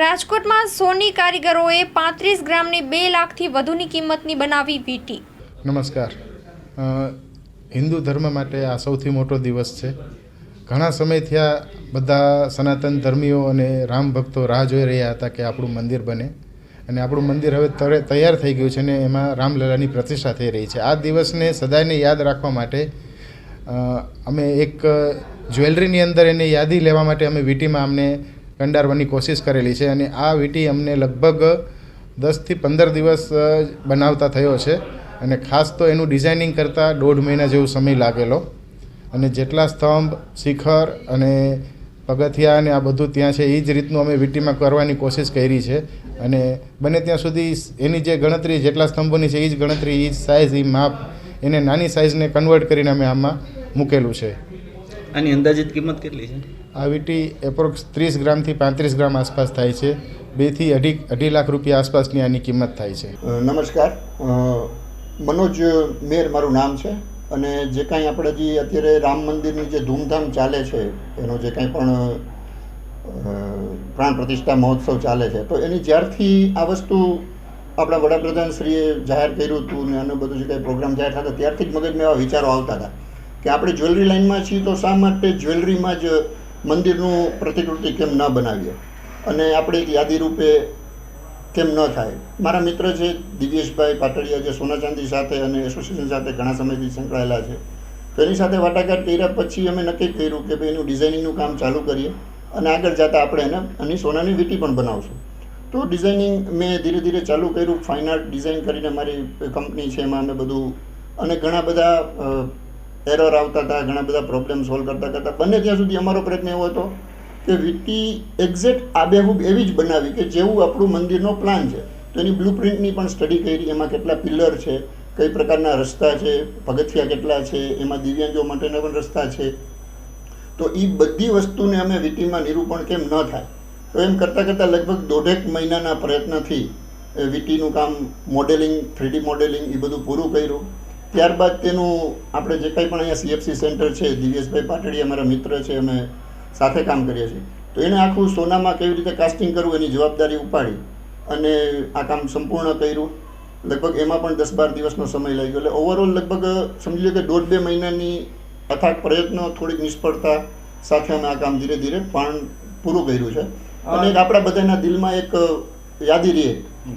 રાજકોટમાં સોની કારીગરોએ પાંત્રીસ ગ્રામની બે લાખથી વધુની કિંમતની બનાવી વીટી. નમસ્કાર. હિન્દુ ધર્મ માટે આ સૌથી મોટો દિવસ છે. ઘણા સમયથી આ બધા સનાતન ધર્મીઓ અને રામ ભક્તો રાહ જોઈ રહ્યા હતા કે આપણું મંદિર બને. અને આપણું મંદિર હવે તૈયાર થઈ ગયું છે અને એમાં રામલલાની પ્રતિષ્ઠા થઈ રહી છે. આ દિવસને સદાયને યાદ રાખવા માટે અમે એક જ્વેલરીની અંદર એને યાદી લેવા માટે અમે વીટીમાં અમને કંડારવાની કોશિશ કરેલી છે અને આ વીંટી અમને લગભગ દસથી પંદર દિવસ બનાવતા થયો છે અને ખાસ તો એનું ડિઝાઇનિંગ કરતાં દોઢ મહિના જેવો સમય લાગેલો. અને જેટલા સ્તંભ, શિખર અને પગથિયા અને આ બધું ત્યાં છે, એ જ રીતનું અમે વીટીમાં કરવાની કોશિશ કરી છે. અને બને ત્યાં સુધી એની જે ગણતરી, જેટલા સ્તંભોની છે, એ જ ગણતરી, એ જ સાઇઝ એ માપ, એને નાની સાઇઝને કન્વર્ટ કરીને અમે આમાં મૂકેલું છે. આની અંદાજિત કિંમત કેટલી છે? આ વીટી એપ્રોક્સ ત્રીસ ગ્રામથી પાંત્રીસ ગ્રામ આસપાસ થાય છે. બેથી અઢી અઢી લાખ રૂપિયા આસપાસની આની કિંમત થાય છે. નમસ્કાર. મનોજ મેર મારું નામ છે અને જે કાંઈ આપણે જે અત્યારે રામ મંદિરની જે ધૂમધામ ચાલે છે, એનો જે કાંઈ પણ પ્રાણ પ્રતિષ્ઠા મહોત્સવ ચાલે છે, તો એની જ્યારથી આ વસ્તુ આપણા વડાપ્રધાન શ્રીએ જાહેર કર્યું હતું ને આનું બધું જે કાંઈ પ્રોગ્રામ જાહેર થતા ત્યારથી જ મગજમાં એવા વિચારો આવતા હતા કે આપણે જ્વેલરી લાઇનમાં છીએ તો શા માટે જ્વેલરીમાં જ મંદિરનું પ્રતિકૃતિ કેમ ન બનાવીએ? અને આપણે યાદી રૂપે કેમ ન થાય? મારા મિત્ર છે, દિવ્યેશભાઈ પાટડિયા જે સોના ચાંદી સાથે અને એસોસિએશન સાથે ઘણા સમયથી સંકળાયેલા છે. તો એની સાથે વાટાઘાટ કર્યા પછી અમે નક્કી કર્યું કે ભાઈ એનું ડિઝાઇનિંગનું કામ ચાલુ કરીએ અને આગળ જતાં આપણે એને એની સોનાની વીટી પણ બનાવશું. તો ડિઝાઇનિંગ મેં ધીરે ધીરે ચાલુ કર્યું ફાઇન આર્ટ ડિઝાઇન કરીને મારી કંપની છે એમાં અમે બધું અને ઘણા બધા એરર આવતા હતા, ઘણા બધા પ્રોબ્લેમ સોલ્વ કરતા કરતા. બંને ત્યાં સુધી અમારો પ્રયત્ન એવો હતો કે વીટી એક્ઝેક્ટ આબેહૂબ એવી જ બનાવી કે જેવું આપણું મંદિરનો પ્લાન છે. તો એની બ્લુ પ્રિન્ટની પણ સ્ટડી કરી, એમાં કેટલા પિલર છે, કઈ પ્રકારના રસ્તા છે, પગથિયા કેટલા છે, એમાં દિવ્યાંગો માટેના પણ રસ્તા છે. તો એ બધી વસ્તુને અમે વીટીમાં નિરૂપણ કેમ ન થાય? તો એમ કરતાં કરતાં લગભગ દોઢેક મહિનાના પ્રયત્નથી એ વીટીનું કામ મોડેલિંગ થ્રીડી મોડેલિંગ એ બધું પૂરું કર્યું. ત્યારબાદ તેનું આપણે જે કંઈ પણ અહીંયા સીએફસી સેન્ટર છે દિવ્યેશભાઈ પાટડી અમારા મિત્ર છે અમે સાથે કામ કરીએ છીએ. તો એને આખું સોનામાં કેવી રીતે કાસ્ટિંગ કરવું એની જવાબદારી ઉપાડી અને આ કામ સંપૂર્ણ કર્યું. લગભગ એમાં પણ દસ બાર દિવસનો સમય લાગ્યો. એટલે ઓવરઓલ લગભગ સમજી લો કે દોઢ બે મહિનાની અથાગ પ્રયત્નો થોડીક નિષ્ફળતા સાથે અમે આ કામ ધીરે ધીરે પણ પૂરું કર્યું છે. અને એક આપણા બધાના દિલમાં એક યાદી રહે અમ,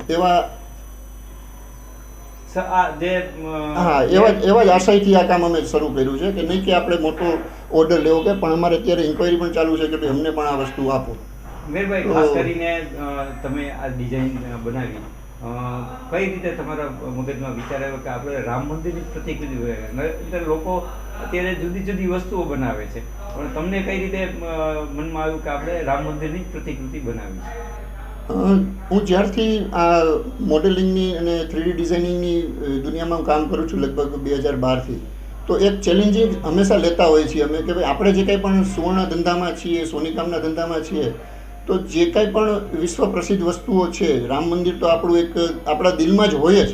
હા એવા એવા જ આશયથી આ કામ અમે શરૂ કર્યું છે કે નહીં કે આપણે મોટો ઓર્ડર લેવો કે પણ અમારે અત્યારે ઇન્ક્વાયરી પણ ચાલુ છે કે ભાઈ અમને પણ આ વસ્તુ આપો. મેરભાઈ ખાસ કરીને તમે આ ડિઝાઇન બનાવી. કઈ રીતે તમારા મગજમાં વિચાર આવ્યો કે આપણે રામ મંદિરની પ્રતિકૃતિ લોકો અત્યારે જુદી જુદી વસ્તુઓ બનાવે છે. પણ તમને કઈ રીતે મનમાં આવ્યું કે આપણે રામ મંદિરની પ્રતિકૃતિ બનાવી છે? હું જ્યારથી આ મોડેલિંગની અને થ્રીડી ડિઝાઇનિંગની દુનિયામાં કામ કરું છું લગભગ બે હજાર બારથી, તો એક ચેલેન્જિંગ હંમેશા લેતા હોઈએ છીએ અમે કે ભાઈ આપણે જે કંઈ પણ સુવર્ણ ધંધામાં છીએ સોનીકામના ધંધામાં છીએ, તો જે કાંઈ પણ વિશ્વ પ્રસિદ્ધ વસ્તુઓ છે, રામ મંદિર તો આપણું એક, આપણા દિલમાં જ હોય જ.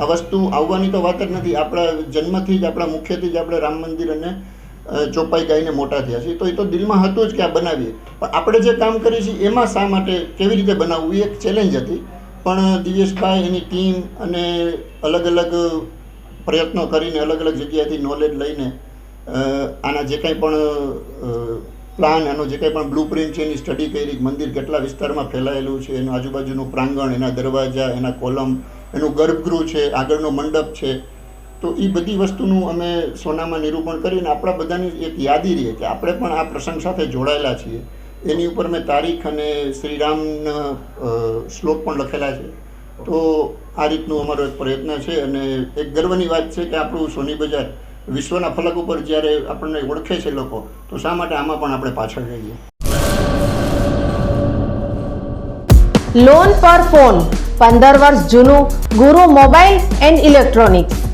આ વસ્તુ આવવાની તો વાત જ નથી. આપણા જન્મથી જ, આપણા મુખ્યથી જ આપણે રામ મંદિર અને ચોપાઈ ગાઈને મોટા થયા છીએ તો એ તો દિલમાં હતું જ કે આ બનાવીએ. પણ આપણે જે કામ કરીએ છીએ, એમાં શા માટે કેવી રીતે બનાવવું, એ એક ચેલેન્જ હતી. પણ દિવેશભાઈ એની ટીમ અને અલગ અલગ પ્રયત્નો કરીને, અલગ અલગ જગ્યાએથી નોલેજ લઈને આના જે કંઈ પણ પ્લાન એનો જે કંઈ પણ બ્લુ પ્રિન્ટ છે, એની સ્ટડી કરી, મંદિર કેટલા વિસ્તારમાં ફેલાયેલું છે, એનું આજુબાજુનું પ્રાંગણ, એના દરવાજા, એના કોલમ એનું ગર્ભગૃહ છે, આગળનો મંડપ છે તો એ બધી વસ્તુનું અમે સોનામાં નિરૂપણ કરીને આપણા બધાની એક યાદી રહીએ કે આપણે પણ આ પ્રસંગ સાથે જોડાયેલા છીએ. એની ઉપર મેં તારીખ અને શ્રીરામના શ્લોક પણ લખેલા છે. તો આ રીતનું અમારો એક પ્રયત્ન છે અને એક ગર્વની વાત છે કે આપણું સોની બજાર વિશ્વના ફલક ઉપર જ્યારે આપણને ઓળખે છે લોકો, તો શા માટે આમાં પણ આપણે પાછળ રહીએ? લોન પર ફોન પંદર વર્ષ જૂનું ગુરુ મોબાઈલ એન્ડ ઇલેક્ટ્રોનિક્સ.